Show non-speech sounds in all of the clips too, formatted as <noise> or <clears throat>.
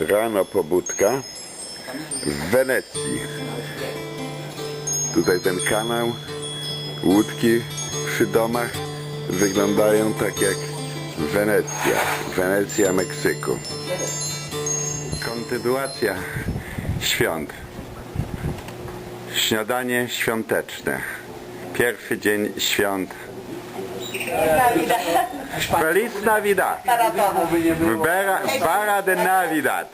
Rano pobudka w Wenecji. Tutaj ten kanał, łódki przy domach wyglądają tak jak Wenecja. Wenecja, Meksyku. Kontynuacja świąt. Śniadanie świąteczne. Pierwszy dzień świąt. Feliz Navidad. Bera, Barra de Navidad.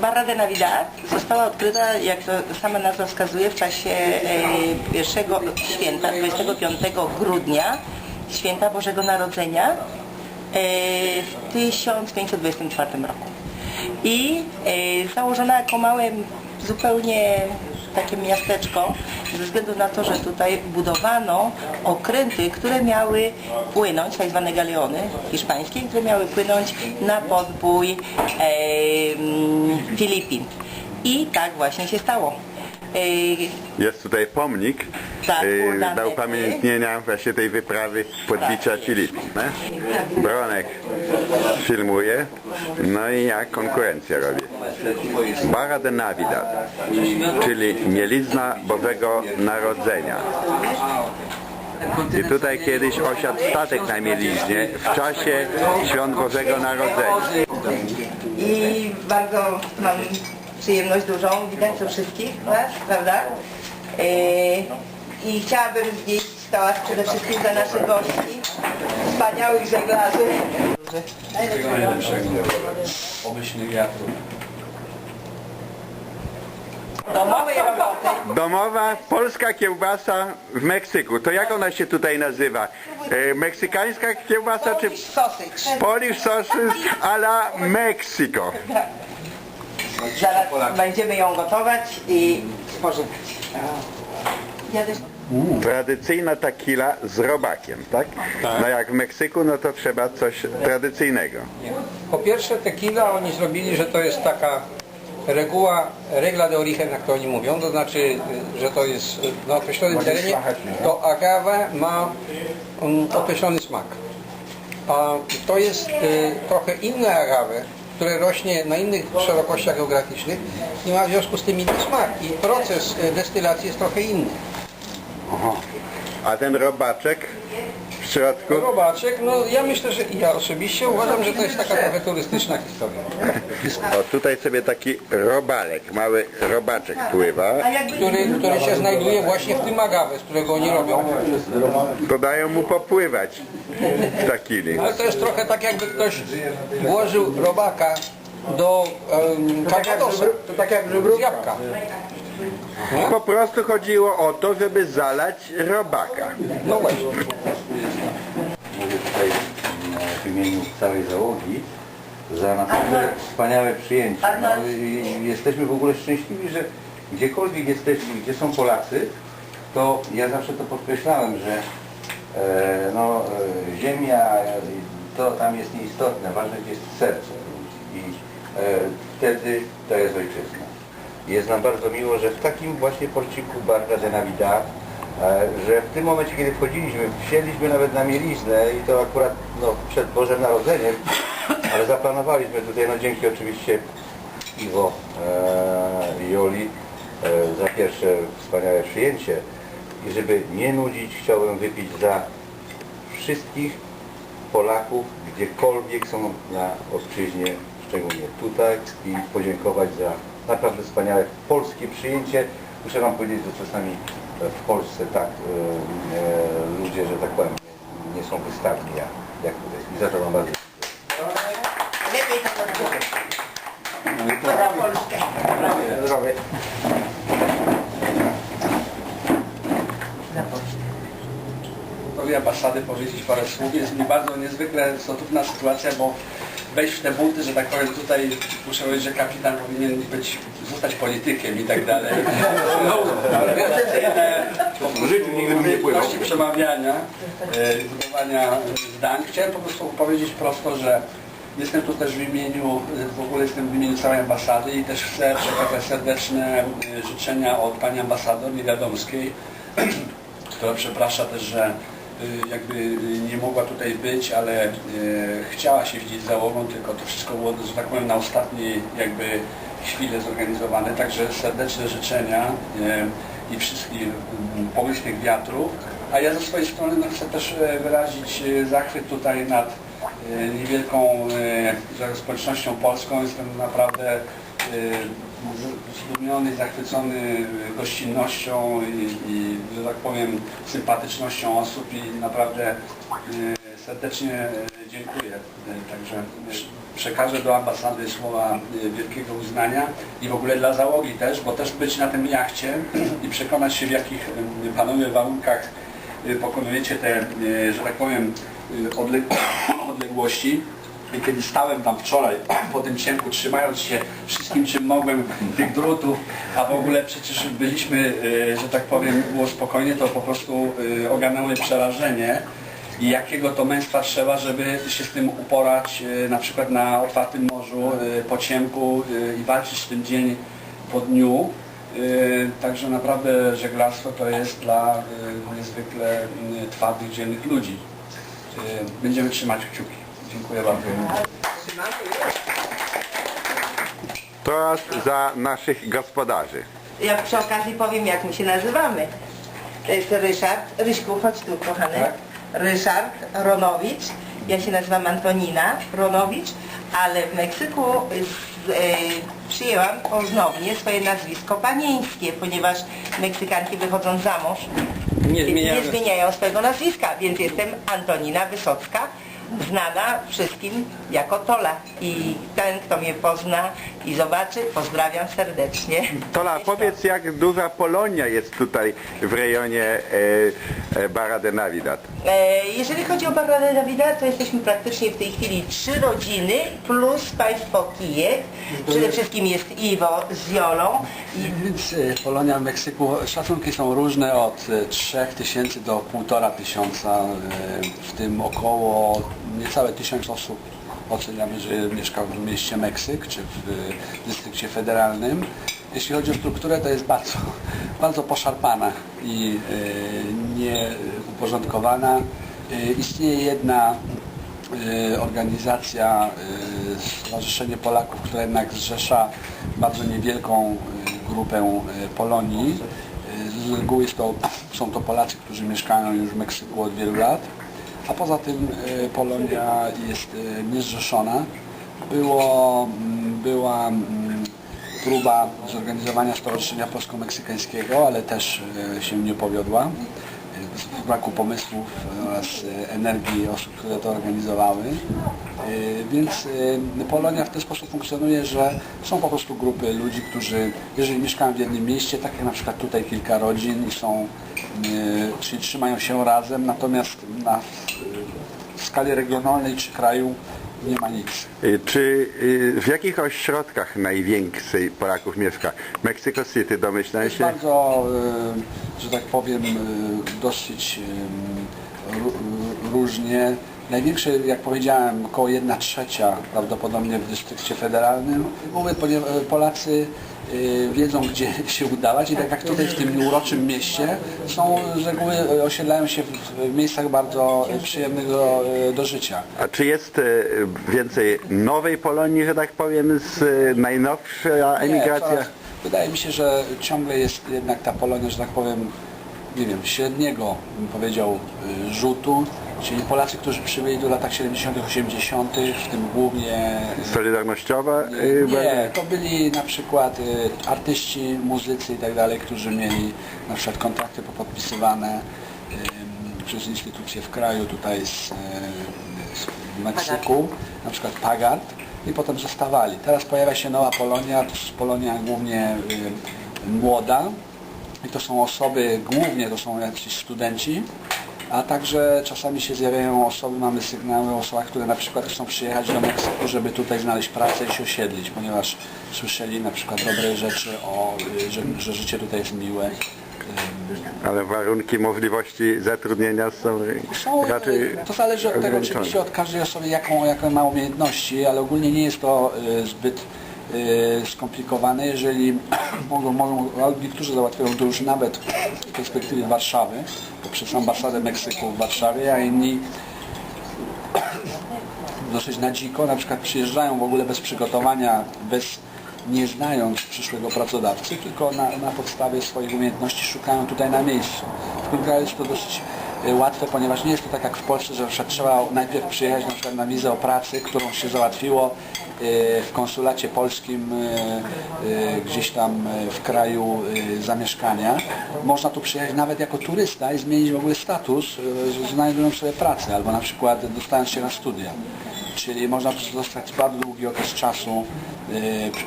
Barra de Navidad została odkryta, jak to sama nazwa wskazuje, w czasie e, pierwszego święta, 25 grudnia, święta Bożego Narodzenia e, w 1524 roku. I e, założona jako małe, zupełnie takie miasteczko, ze względu na to, że tutaj budowano okręty, które miały płynąć, tak zwane galeony hiszpańskie, które miały płynąć na podbój e, Filipin. I tak właśnie się stało. E, Jest tutaj pomnik Tak, y, dla upamiętnienia właśnie tej wyprawy podbicia Filipin. Nie? Bronek filmuje, no i ja konkurencję robię. Barra de Navidad, czyli mielizna Bożego Narodzenia. I tutaj kiedyś osiadł statek na mieliźnie w czasie Świąt Bożego Narodzenia. I bardzo mam przyjemność dużą, widać tu wszystkich Was, prawda? E, I chciałabym znieść toast przede wszystkim dla naszych gości, wspaniałych żeglarzy. Najlepszego. Obyśmy wiatru. Domowej roboty. Domowa polska kiełbasa w Meksyku. To jak ona się tutaj nazywa? E, meksykańska kiełbasa czy Sosy. Polish sausage a la Mexico? Zaraz będziemy ją gotować i spożywać. Ja też... Tradycyjna tequila z robakiem, tak? No jak w Meksyku, no to trzeba coś tradycyjnego. Po pierwsze tequila oni zrobili, że to jest taka reguła, regla de origen, jak to oni mówią, to znaczy, że to jest na określonym terenie, to agave ma um, określony smak. A to jest y, trochę inne agave, które rośnie na innych szerokościach geograficznych i ma w związku z tym inny smak i proces y, destylacji jest trochę inny. A ten robaczek środku, Robaczek, no ja myślę, że ja osobiście uważam, że to jest taka trochę turystyczna historia. o tutaj sobie taki robalek, mały robaczek pływa. Który, który się znajduje właśnie w tym agave, z którego oni robią. To dają mu popływać w takili. Ale to jest trochę tak jakby ktoś włożył robaka do um, To tak jak z jabłka. Po prostu chodziło o to, żeby zalać robaka. No właśnie. Tutaj e, w imieniu całej załogi za naprawdę wspaniałe przyjęcie. No, i jesteśmy w ogóle szczęśliwi, że gdziekolwiek jesteśmy, gdzie są Polacy, to ja zawsze to podkreślałem, że e, no, e, ziemia e, to tam jest nieistotne, ważne jest serce ludzi i e, wtedy to jest ojczyzna. Jest nam bardzo miło, że w takim właśnie porciku Navidad, e, że w tym momencie, kiedy wchodziliśmy, wsiedliśmy nawet na mieliznę i to akurat no, przed Bożym Narodzeniem, ale zaplanowaliśmy tutaj, no dzięki oczywiście Iwo e, i Joli e, za pierwsze wspaniałe przyjęcie i żeby nie nudzić, chciałbym wypić za wszystkich Polaków, gdziekolwiek są na obczyźnie, szczególnie tutaj i podziękować za naprawdę wspaniałe polskie przyjęcie. Muszę Wam powiedzieć, że czasami w Polsce tak e, e, ludzie, że tak powiem, nie są wystawni jak, jak tutaj. I za to Wam bardzo Lepiej to zrobić. dziękuję. Za Polskę. Zdrowie. Gotowi ambasady powiedzieć parę słów. Jest mi bardzo niezwykle trudna sytuacja, bo wejść w te buty, że tak powiem tutaj muszę powiedzieć, że kapitan powinien być, zostać politykiem i tak dalej. <laughs> No, W życiu nigdy bym nie pływał. przemawiania, e, budowania zdań. Chciałem po prostu powiedzieć prosto, że jestem tu też w imieniu, w ogóle jestem w imieniu całej ambasady i też chcę przekazać serdeczne e, życzenia od pani ambasador Niewiadomskiej, <clears throat> która przeprasza też, że y, jakby nie mogła tutaj być, ale chciała się widzieć z załogą, tylko to wszystko było, że tak powiem, na ostatniej jakby chwilę zorganizowane. Także serdeczne życzenia y, i wszystkich y, pomyślnych wiatrów. A ja ze swojej strony no, chcę też e, wyrazić e, zachwyt tutaj nad e, niewielką e, społecznością polską. Jestem naprawdę e, zdumiony, zachwycony gościnnością i, i, że tak powiem, sympatycznością osób i naprawdę e, serdecznie e, dziękuję. E, Także e, przekażę do ambasady słowa wielkiego uznania i w ogóle dla załogi też, bo też być na tym jachcie i przekonać się w jakich panowie warunkach pokonujecie te, że tak powiem, odleg- <coughs> odległości. I kiedy stałem tam wczoraj <coughs> po tym ciemku, trzymając się wszystkim czym mogłem tych drutów, a w ogóle przecież byliśmy, że tak powiem, było spokojnie, to po prostu ogarnęło mnie przerażenie jakiego to męstwa trzeba, żeby się z tym uporać e, na przykład na otwartym morzu e, po ciemku e, i walczyć w tym dzień po dniu. Także naprawdę żeglarstwo to jest dla niezwykle m, twardych, dzielnych ludzi. Będziemy trzymać kciuki. Dziękuję bardzo. Teraz za naszych gospodarzy. Ja przy okazji powiem, jak my się nazywamy. To jest Ryszard, Ryśku, chodź tu, kochany. Tak. Ryszard Ronowicz. Ja się nazywam Antonina Ronowicz, ale w Meksyku z, e, przyjęłam ponownie swoje nazwisko panieńskie, ponieważ Meksykanki wychodząc za mąż Nie zmieniamy. nie zmieniają swojego nazwiska, więc jestem Antonina Wysocka, znana wszystkim jako Tola. I ten, kto mnie pozna i zobaczy, pozdrawiam serdecznie. Tola, powiedz jak duża Polonia jest tutaj w rejonie e, e, Barra de Navidad. E, Jeżeli chodzi o Barra de Navidad, to jesteśmy praktycznie w tej chwili trzy rodziny plus państwo Kijek. Przede wszystkim jest Iwo z Jolą. I Więc e, Polonia w Meksyku, szacunki są różne od e, 3000 do 1,5 tysiąca, e, w tym około niecałe tysiąc osób oceniamy, że mieszka w mieście Meksyk czy w dystrykcie federalnym. Jeśli chodzi o strukturę, to jest bardzo, <laughs> bardzo poszarpana i e, nieuporządkowana. E, Istnieje jedna e, organizacja, Stowarzyszenie Polaków, które jednak zrzesza bardzo niewielką grupę Polonii. Z reguły są to Polacy, którzy mieszkają już w Meksyku od wielu lat, a poza tym e, Polonia jest e, niezrzeszona. Było, mm, była mm, próba zorganizowania Stowarzyszenia Polsko-Meksykańskiego, ale też e, się nie powiodła braku pomysłów oraz e, energii osób, które to organizowały. E, Więc e, Polonia w ten sposób funkcjonuje, że są po prostu grupy ludzi, którzy, jeżeli mieszkają w jednym mieście, tak jak na przykład tutaj kilka rodzin i są, e, czyli trzymają się razem, natomiast na e, skali regionalnej czy kraju nie ma nic. E, Czy e, w jakich ośrodkach najwięcej Polaków mieszka? Mexico City, domyślam jest się? bardzo, e, że tak powiem, dosyć ró- różnie. Największe, jak powiedziałem, około 1 trzecia prawdopodobnie w dystrykcie federalnym. Mówię, ponieważ Polacy wiedzą, gdzie <laughs> się udawać i tak jak tutaj w tym uroczym mieście są z reguły e, osiedlają się w- miejscach bardzo e, przyjemnych do, do życia. A czy jest więcej nowej Polonii, że tak powiem, z najnowsza Nie, emigracja? coraz- Wydaje mi się, że ciągle jest jednak ta Polonia, że tak powiem, nie wiem, średniego, bym powiedział, y, rzutu. Czyli Polacy, którzy przybyli do latach 70., 80., w tym głównie y, Solidarnościowa? e, nie, to byli na przykład y, artyści, muzycy i tak dalej, którzy mieli na przykład kontrakty popodpisywane y, przez instytucje w kraju tutaj z, z Meksyku, na przykład Pagart i potem zostawali. Teraz pojawia się nowa Polonia, to jest Polonia głównie y, młoda i to są osoby, głównie to są jacyś studenci, a także czasami się zjawiają osoby, mamy sygnały o osobach, które na przykład chcą przyjechać do Meksyku, żeby tutaj znaleźć pracę i się osiedlić, ponieważ słyszeli na przykład dobre rzeczy o, że, że życie tutaj jest miłe. Ale warunki możliwości zatrudnienia są, Są, raczej to zależy od tego oczywiście od każdej osoby, jaką, jaką ma umiejętności, ale ogólnie nie jest to y, zbyt skomplikowane, jeżeli <clears throat> mogą, mogą, niektórzy załatwiają to już nawet w perspektywie Warszawy, przez ambasadę Meksyku w Warszawie, a inni <clears throat> dosyć na dziko, na przykład przyjeżdżają w ogóle bez przygotowania, bez nie znając przyszłego pracodawcy, tylko na, na podstawie swoich umiejętności szukają tutaj na miejscu. W kraju jest to dosyć e, łatwe, ponieważ nie jest to tak jak w Polsce, że trzeba najpierw przyjechać na przykład na wizę o pracy, którą się załatwiło w konsulacie polskim e, e, gdzieś tam w kraju zamieszkania. Można tu przyjechać nawet jako turysta i zmienić w ogóle status, e, że znajdują sobie pracę albo na przykład dostając się na studia. Czyli można tu zostać bardzo długi okres czasu,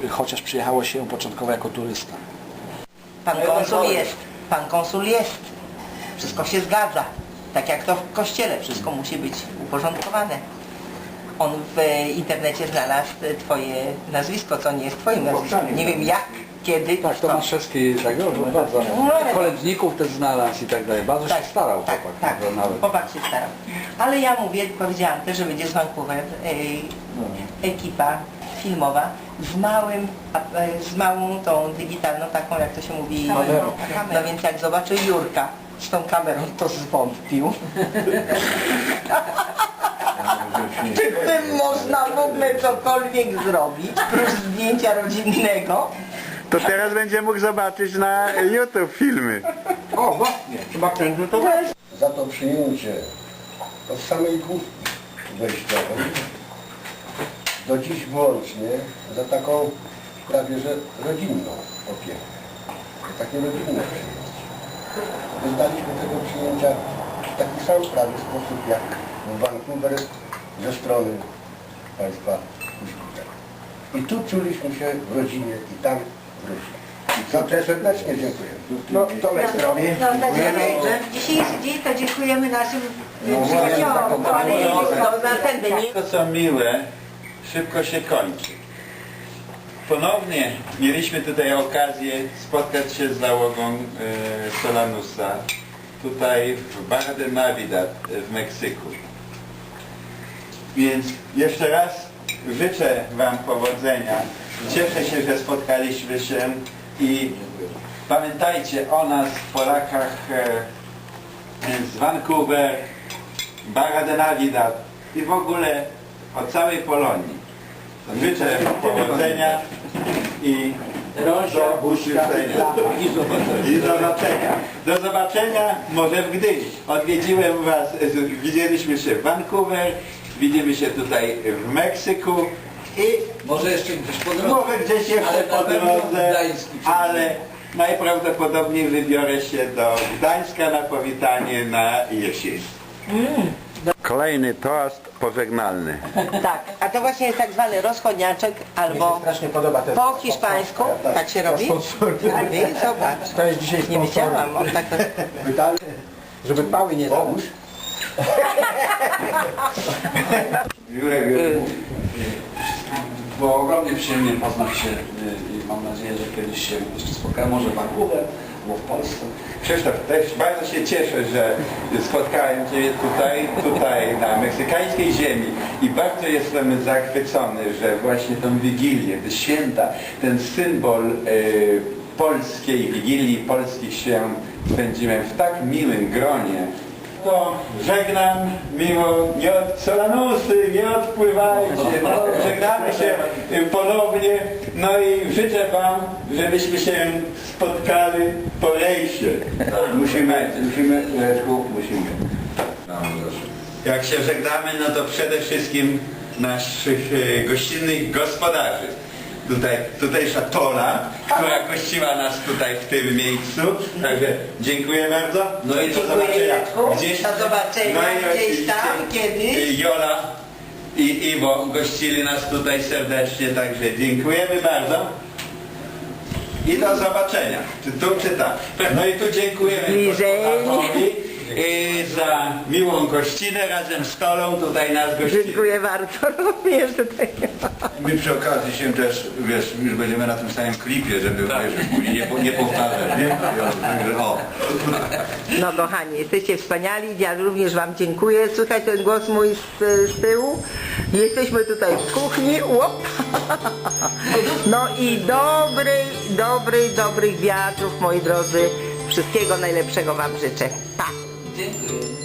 chociaż przyjechało się początkowo jako turysta. Pan konsul jest, pan konsul jest. Wszystko się zgadza. Tak jak to w kościele, wszystko musi być uporządkowane. On w internecie znalazł twoje nazwisko, co nie jest twoim nazwiskiem. Nie wiem jak, kiedy, Tak, co. Tomaszewski tak, no, bardzo. Kolędników też znalazł i tak dalej. Bardzo się starał tak, chłopak. tak, nawet. chłopak się starał. Ale ja mówię, powiedziałam też, że będzie z Vancouver e, ekipa filmowa z małym, e, z małą tą digitalną taką, jak to się mówi, Kamerą. no więc jak zobaczy Jurka z tą kamerą, to zwątpił. <laughs> Czy tym można w ogóle cokolwiek zrobić, prócz zdjęcia rodzinnego? To teraz będzie mógł zobaczyć na YouTube filmy. O, właśnie, chyba kręgu to za to przyjęcie od samej główki wejściowej do dziś włącznie za taką prawie że rodzinną opiekę. Za takie rodzinne przyjęcie. Wyznaliśmy tego przyjęcia w taki sam prawie sposób jak w Vancouver ze strony państwa Kuśkuta. I tu czuliśmy się w rodzinie i tam w rodzinie. Za to serdecznie dziękuję. No, to Lestrowi. No, dlatego, w dzisiejszy dzień to dziękujemy naszym przyjaciołom, ale No, następny, nie? To co miłe, szybko się kończy. Ponownie mieliśmy tutaj okazję spotkać się z załogą e, Solanusa tutaj w Barra de Navidad e, w Meksyku. Więc jeszcze raz życzę Wam powodzenia. Cieszę się, że spotkaliśmy się i pamiętajcie o nas, Polakach e, z Vancouver, Barra de Navidad i w ogóle o całej Polonii. Życzę powodzenia i do usłyszenia. I do zobaczenia. Do zobaczenia może w Gdyni. Odwiedziłem Was, widzieliśmy się w Vancouver, widzimy się tutaj w Meksyku i Może jeszcze gdzieś po drodze. może gdzieś jeszcze Ale po drodze, Gdański. ale najprawdopodobniej wybiorę się do Gdańska na powitanie na jesień. Kolejny toast pożegnalny. <laughs> Tak, a to właśnie jest tak zwany rozchodniaczek albo strasznie podoba ten po hiszpańsku, tak się robi? Tak, wiesz, zobacz. To jest dzisiaj Nie wiedziałam, on tak żeby pały nie pomóż. <laughs> Jurek, Było ogromnie przyjemnie poznać się y, i mam nadzieję, że kiedyś się jeszcze spotkamy, może w Vancouver, albo w Polsce. Krzysztof, też bardzo się cieszę, że spotkałem Cię tutaj, tutaj na meksykańskiej ziemi i bardzo jestem zachwycony, że właśnie tą Wigilię, te święta, ten symbol e, polskiej Wigilii, polskich świąt spędziłem w tak miłym gronie. To żegnam miło, nie od solanusy, nie odpływajcie, no, żegnamy się ponownie, no i życzę Wam, żebyśmy się spotkali po rejsie. Musimy, musimy, Leszku, musimy. Jak się żegnamy, no to przede wszystkim naszych e, gościnnych gospodarzy. Tutaj, tutejsza Tola, która gościła nas tutaj w tym miejscu. Także dziękuję bardzo. No i do Dziękuję, zobaczenia. Jacku. Do zobaczenia i gdzieś oczywiście, tam, kiedyś. y, Jola i Iwo gościli nas tutaj serdecznie, także dziękujemy bardzo. I do zobaczenia. Czy tu, czy tam. No i tu dziękujemy gospodarzowi, y, za miłą gościnę razem z Tolą tutaj nas gościli. Dziękuję bardzo <laughs> również tutaj. My przy okazji się też, wiesz, już będziemy na tym samym klipie, żeby wiesz, później nie, po- nie powtarzać, nie? Także o. No kochani, jesteście wspaniali, ja również Wam dziękuję. Słychać ten głos mój z, z tyłu. Jesteśmy tutaj w kuchni. Łop. <laughs> No i dobrej, dobrej, dobrych wiatrów, moi drodzy. Wszystkiego najlepszego Wam życzę. Pa! Dziękuję.